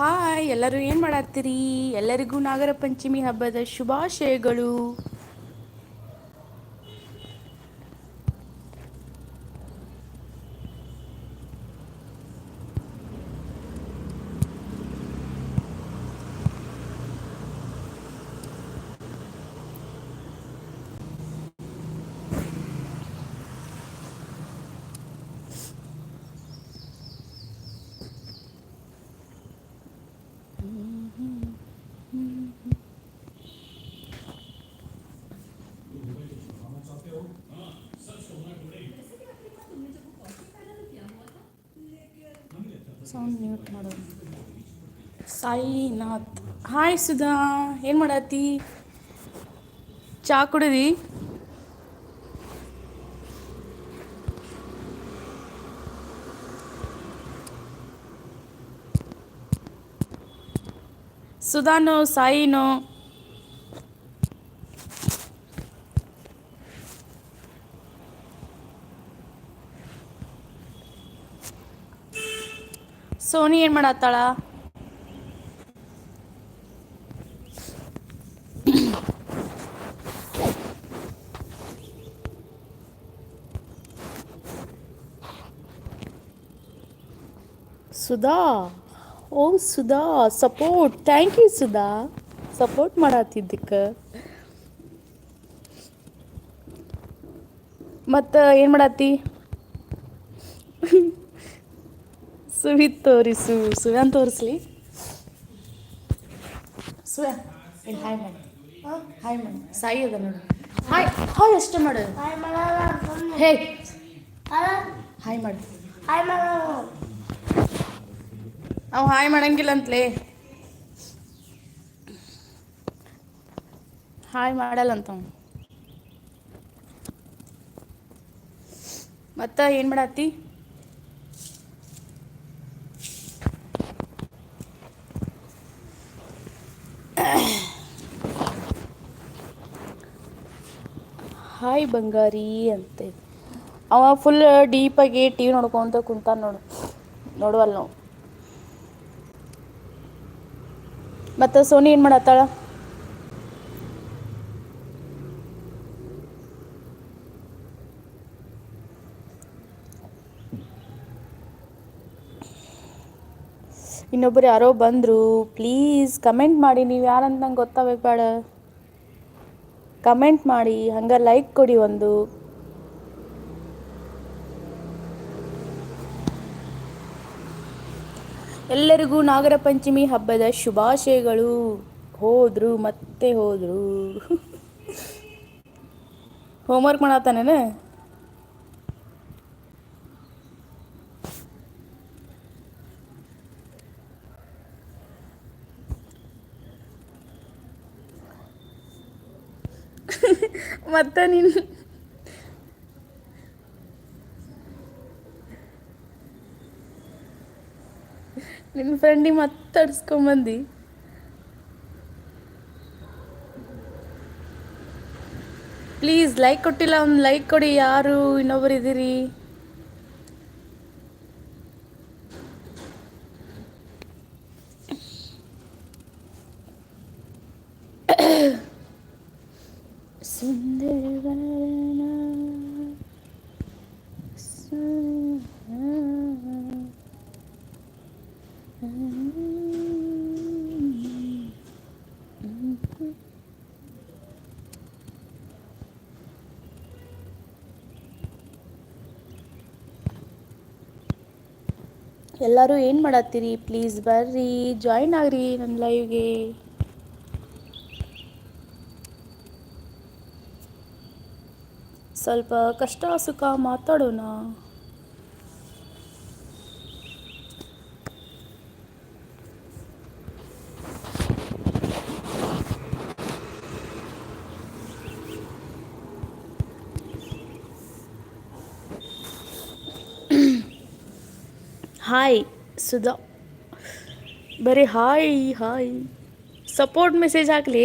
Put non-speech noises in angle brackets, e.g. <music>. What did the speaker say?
Hi ಎಲ್ಲರೂ ಏನು ಮಾಡಾತ್ತೀರಿ? ಎಲ್ಲರಿಗೂ ನಾಗರ ಪಂಚಮಿ ಹಬ್ಬದ ಶುಭಾಶಯಗಳು. ಸೌಂಡ್ ಮ್ಯೂಟ್ ಮಾಡೋದು ಸಾಯಿನಾಥ್. ಹಾಯ್ ಸುಧಾ ಏನು ಮಾಡತ್ತಿ ಚಾ ಕುಡಿದಿ? ಸುಧಾನು ಸಾಯಿನೋ. ಸೋನಿ ಏನು ಮಾಡತ್ತಾಳ? ಸುಧಾ, ಓ Sudha, support, thank you Sudha. Support ಮಾಡತ್ತಿದ್ದಕ್ಕೆ ಮತ್ತೆ ಏನು ಮಾಡತ್ತಿ ಸುವಿತ್ ತೋರಿಸು ಸುವ್ಯಾನ್ ತೋರಿಸ್ಲಿ. ಸುವ್ಯಾ ಇಲ್ಲಿ ಹಾಯ್ ಮಾಡಿ ಹಾಯ್ ಮಾಡಿ ಸಾಯಿ ಅದ ನೋಡು. ಹಾಯ್ ಹಾಯ್ ಅಷ್ಟೇ ಮಾಡು. ಹಾಯ್ ಮಾಡಲ್ಲ ಹೇ. ಹಾಯ್ ಮಾಡು ಹಾಯ್ ಮಾಡಲ್ಲ. ಅವು ಹಾಯ್ ಮಾಡಂಗಿಲ್ಲ ಅಂತಲೇ. ಹಾಯ್ ಮಾಡಲ್ಲ ಅಂತ ಅವ ಮತ್ತು ಏನು ಮಾಡತ್ತಿ ಹಾಯ್ ಬಂಗಾರಿ ಅಂತೆ. ಅವ ಫುಲ್ ಡೀಪಾಗಿ ಟಿ ವಿ ನೋಡ್ಕೊಂತ ಕುಂತ ನೋಡು. ನೋಡುವಲ್ಲ ನಾವು. ಮತ್ತು ಸೋನಿ ಏನು ಮಾಡತ್ತಾಳ? ಇನ್ನೊಬ್ರು ಯಾರೋ ಬಂದರು. ಪ್ಲೀಸ್ ಕಮೆಂಟ್ ಮಾಡಿ. ನೀವು ಯಾರಂತ ನಂಗೆ ಗೊತ್ತಾಗಬೇಕು ಬೇಡ ಕಮೆಂಟ್ ಮಾಡಿ ಹಂಗೆ ಲೈಕ್ ಕೊಡಿ ಒಂದು. ಎಲ್ಲರಿಗೂ ನಾಗರ ಪಂಚಮಿ ಹಬ್ಬದ ಶುಭಾಶಯಗಳು. ಹೋದ್ರು, ಮತ್ತೆ ಹೋದ್ರು. <laughs> ಹೋಮ್ವರ್ಕ್ ಮಾಡತ್ತಾನೇನ ಮತ್ತೆ ನೀನು ನಿನ್ನ ಫ್ರೆಂಡಿಗೆ ಮಾತಾಡ್ಸ್ಕೊಂಬಂದು ಪ್ಲೀಸ್ ಲೈಕ್ ಕೊಟ್ಟಿಲ್ಲ ಒಂದು ಲೈಕ್ ಕೊಡಿ ಯಾರು ಇನ್ನೊಬ್ರು ಇದ್ದೀರಿ ಸುಂದರವನ ಎಲ್ಲರೂ ಏನು ಮಾಡತ್ತೀರಿ? ಪ್ಲೀಸ್ ಬರ್ರಿ ಜಾಯಿನ್ ಆಗ್ರಿ ನನ್ನ ಲೈವ್ಗೆ ಸ್ವಲ್ಪ ಕಷ್ಟ ಸುಖ ಮಾತಾಡೋಣ. ಹಾಯ್ ಸುಧಾ. ಬರೀ ಹಾಯ್ ಹಾಯ್ ಸಪೋರ್ಟ್ ಮೆಸೇಜ್ ಹಾಕ್ಲಿ.